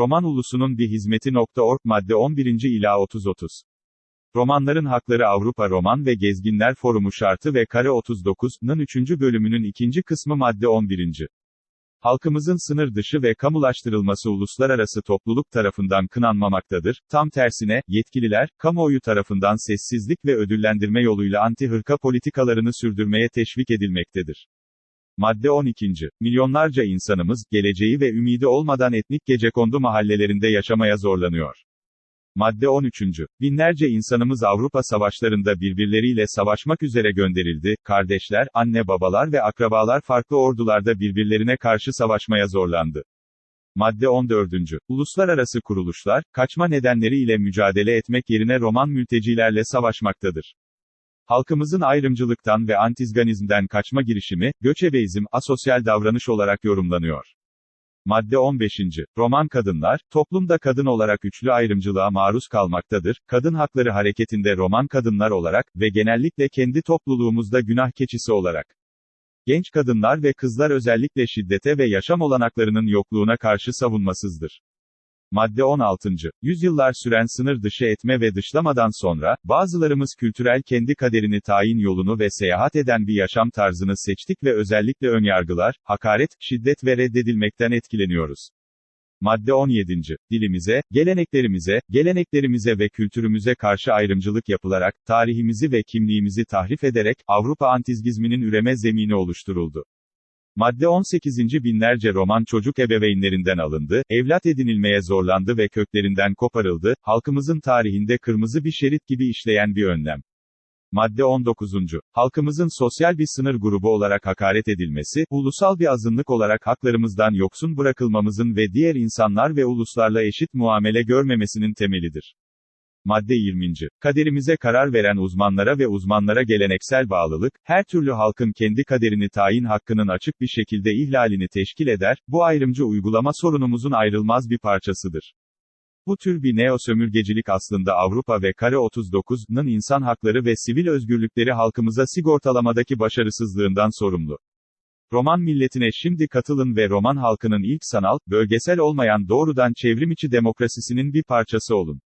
Roman ulusunun bir hizmeti.org madde 11. ila 30-30. Romanların Hakları Avrupa Roman ve Gezginler Forumu şartı ve kare 39'nın 3. bölümünün ikinci kısmı madde 11. Halkımızın sınır dışı ve kamulaştırılması uluslararası topluluk tarafından kınanmamaktadır. Tam tersine, yetkililer, kamuoyu tarafından sessizlik ve ödüllendirme yoluyla anti-hırka politikalarını sürdürmeye teşvik edilmektedir. Madde 12. Milyonlarca insanımız, geleceği ve ümidi olmadan etnik gecekondu mahallelerinde yaşamaya zorlanıyor. Madde 13. Binlerce insanımız Avrupa savaşlarında birbirleriyle savaşmak üzere gönderildi, kardeşler, anne babalar ve akrabalar farklı ordularda birbirlerine karşı savaşmaya zorlandı. Madde 14. Uluslararası kuruluşlar, kaçma nedenleri ile mücadele etmek yerine Roman mültecilerle savaşmaktadır. Halkımızın ayrımcılıktan ve antizganizmden kaçma girişimi, göçebeizm, asosyal davranış olarak yorumlanıyor. Madde 15. Roman kadınlar, toplumda kadın olarak üçlü ayrımcılığa maruz kalmaktadır. Kadın hakları hareketinde Roman kadınlar olarak ve genellikle kendi topluluğumuzda günah keçisi olarak. Genç kadınlar ve kızlar özellikle şiddete ve yaşam olanaklarının yokluğuna karşı savunmasızdır. Madde 16. Yüzyıllar süren sınır dışı etme ve dışlamadan sonra, bazılarımız kültürel kendi kaderini tayin yolunu ve seyahat eden bir yaşam tarzını seçtik ve özellikle önyargılar, hakaret, şiddet ve reddedilmekten etkileniyoruz. Madde 17. Dilimize, geleneklerimize, geleneklerimize ve kültürümüze karşı ayrımcılık yapılarak, tarihimizi ve kimliğimizi tahrif ederek, Avrupa antizgizminin üreme zemini oluşturuldu. Madde 18. Binlerce Roman çocuk ebeveynlerinden alındı, evlat edinilmeye zorlandı ve köklerinden koparıldı, halkımızın tarihinde kırmızı bir şerit gibi işleyen bir önlem. Madde 19. Halkımızın sosyal bir sınır grubu olarak hakaret edilmesi, ulusal bir azınlık olarak haklarımızdan yoksun bırakılmamızın ve diğer insanlar ve uluslarla eşit muamele görmemesinin temelidir. Madde 20. Kaderimize karar veren uzmanlara ve uzmanlara geleneksel bağlılık, her türlü halkın kendi kaderini tayin hakkının açık bir şekilde ihlalini teşkil eder, bu ayrımcı uygulama sorunumuzun ayrılmaz bir parçasıdır. Bu tür bir neo-sömürgecilik aslında Avrupa ve Kare 39'nın insan hakları ve sivil özgürlükleri halkımıza sigortalamadaki başarısızlığından sorumlu. Roman milletine şimdi katılın ve Roman halkının ilk sanal, bölgesel olmayan doğrudan çevrimiçi demokrasisinin bir parçası olun.